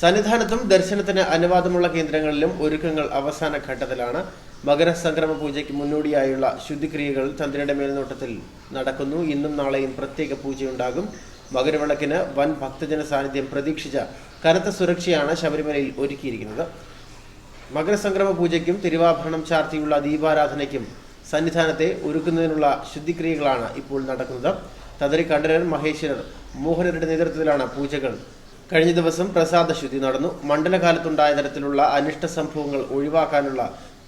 സന്നിധാനത്തും ദർശനത്തിന് അനുവാദമുള്ള കേന്ദ്രങ്ങളിലും ഒരുക്കങ്ങൾ അവസാന ഘട്ടത്തിലാണ്. മകരസംക്രമ പൂജയ്ക്ക് മുന്നോടിയായുള്ള ശുദ്ധിക്രിയകൾ തന്ത്രിയുടെ മേൽനോട്ടത്തിൽ നടക്കുന്നു. ഇന്നും നാളെയും പ്രത്യേക പൂജയുണ്ടാകും. മകരവിളക്കിന് വൻ ഭക്തജന സാന്നിധ്യം പ്രതീക്ഷിച്ച കനത്ത സുരക്ഷയാണ് ശബരിമലയിൽ ഒരുക്കിയിരിക്കുന്നത്. മകരസംക്രമ പൂജയ്ക്കും തിരുവാഭരണം ചാർത്തിയുള്ള ദീപാരാധനയ്ക്കും സന്നിധാനത്തെ ഒരുക്കുന്നതിനുള്ള ശുദ്ധിക്രിയകളാണ് ഇപ്പോൾ നടക്കുന്നത്. തന്ത്രി കണ്ഠരർ മഹേശ്വരർ മോഹനരുടെ നേതൃത്വത്തിലാണ് പൂജകൾ കഴിഞ്ഞ ദിവസം പ്രസാദ ശുദ്ധി നടന്നു. മണ്ഡലകാലത്തുണ്ടായ തരത്തിലുള്ള അനിഷ്ട സംഭവങ്ങൾ ഒഴിവാക്കാനുള്ള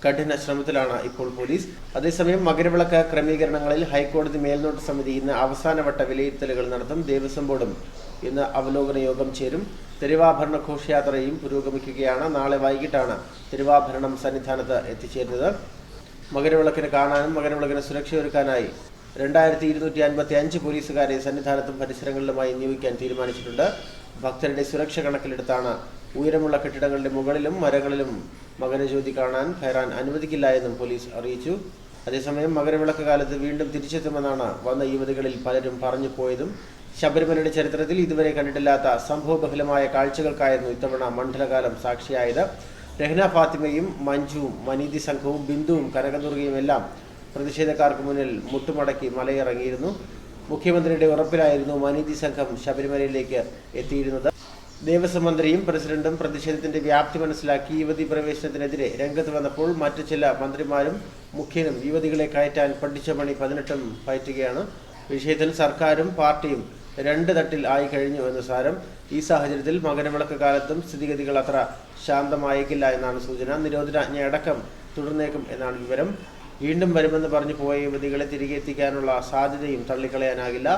കഠിന ശ്രമത്തിലാണ് ഇപ്പോൾ പോലീസ്. അതേസമയം മകരവിളക്ക് ക്രമീകരണങ്ങളിൽ ഹൈക്കോടതി മേൽനോട്ട സമിതി ഇന്ന് അവസാനവട്ട വിലയിരുത്തലുകൾ നടത്തും. ദേവസ്വം ബോർഡും ഇന്ന് അവലോകന യോഗം ചേരും. തിരുവാഭരണ ഘോഷയാത്രയും പുരോഗമിക്കുകയാണ്. നാളെ വൈകിട്ടാണ് തിരുവാഭരണം സന്നിധാനത്ത് എത്തിച്ചേരുന്നത്. മകരവിളക്കിന് കാണാനും മകരവിളക്കിന് സുരക്ഷയൊരുക്കാനായി രണ്ടായിരത്തി ഇരുന്നൂറ്റി അൻപത്തി അഞ്ച് പോലീസുകാരെ സന്നിധാനത്തും പരിസരങ്ങളിലുമായി നിയോഗിക്കാൻ തീരുമാനിച്ചിട്ടുണ്ട്. ഭക്തരുടെ സുരക്ഷ കണക്കിലെടുത്താണ് ഉയരമുള്ള കെട്ടിടങ്ങളുടെ മുകളിലും മരങ്ങളിലും മകരജ്യോതി കാണാൻ കയറാൻ അനുവദിക്കില്ല എന്നും പോലീസ് അറിയിച്ചു. അതേസമയം മകരവിളക്ക് കാലത്ത് വീണ്ടും തിരിച്ചെത്തുമെന്നാണ് വന്ന യുവതികളിൽ പലരും പറഞ്ഞു പോയതും. ശബരിമലയുടെ ചരിത്രത്തിൽ ഇതുവരെ കണ്ടിട്ടില്ലാത്ത സംഭവബഹുലമായ കാഴ്ചകൾക്കായിരുന്നു ഇത്തവണ മണ്ഡലകാലം സാക്ഷിയായത്. രഹ്ന ഫാത്തിമയും മഞ്ജുവും മനീതി സംഘവും ബിന്ദുവും കനകദുർഗയും എല്ലാം പ്രതിഷേധക്കാർക്ക് മുന്നിൽ മുട്ടുമടക്കി മലയിറങ്ങിയിരുന്നു. മുഖ്യമന്ത്രിയുടെ ഉറപ്പിലായിരുന്നു മനീതി സംഘം ശബരിമലയിലേക്ക് എത്തിയിരുന്നത്. ദേവസ്വം മന്ത്രിയും പ്രസിഡന്റും പ്രതിഷേധത്തിന്റെ വ്യാപ്തി മനസ്സിലാക്കി യുവതി പ്രവേശനത്തിനെതിരെ രംഗത്ത് വന്നപ്പോൾ മറ്റു ചില മന്ത്രിമാരും മുഖ്യനും യുവതികളെ കയറ്റാൻ പഠിച്ച പണി പതിനെട്ടും പയറ്റുകയാണ്. വിഷയത്തിൽ സർക്കാരും പാർട്ടിയും രണ്ട് തട്ടിൽ ആയി കഴിഞ്ഞു എന്ന് സാരം. ഈ സാഹചര്യത്തിൽ മകരവിളക്ക് കാലത്തും സ്ഥിതിഗതികൾ അത്ര ശാന്തമായേക്കില്ല എന്നാണ് സൂചന. നിരോധനാജ്ഞ അടക്കം തുടർന്നേക്കും എന്നാണ് വിവരം. വീണ്ടും വരുമെന്ന് പറഞ്ഞു പോയ യുവതികളെ തിരികെ എത്തിക്കാനുള്ള സാധ്യതയും തള്ളിക്കളയാനാകില്ല.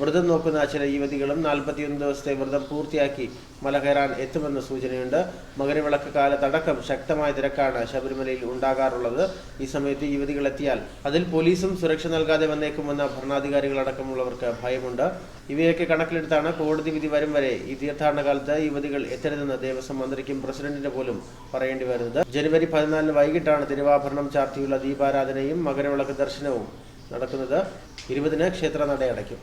വ്രതം നോക്കുന്ന ചില യുവതികളും നാൽപ്പത്തിയൊന്ന് ദിവസത്തെ വ്രതം പൂർത്തിയാക്കി മല കയറാൻ എത്തുമെന്ന സൂചനയുണ്ട്. മകരവിളക്ക് കാലത്തടക്കം ശക്തമായ തിരക്കാണ് ശബരിമലയിൽ ഉണ്ടാകാറുള്ളത്. ഈ സമയത്ത് യുവതികൾ എത്തിയാൽ അതിൽ പോലീസും സുരക്ഷ നൽകാതെ വന്നേക്കുമെന്ന ഭരണാധികാരികളടക്കമുള്ളവർക്ക് ഭയമുണ്ട്. ഇവയൊക്കെ കണക്കിലെടുത്താണ് കോടതി വിധി വരും വരെ ഈ തീർത്ഥാടന കാലത്ത് യുവതികൾ എത്തരുതെന്ന് ദേവസ്വം മന്ത്രിക്കും പ്രസിഡന്റിന് പോലും പറയേണ്ടി വരുന്നത്. ജനുവരി പതിനാലിന് വൈകിട്ടാണ് തിരുവാഭരണം ചാർത്തിയുള്ള ദീപാരാധനയും മകരവിളക്ക് ദർശനവും നടക്കുന്നത്. ഇരുപതിന് ക്ഷേത്ര നട അടയ്ക്കും.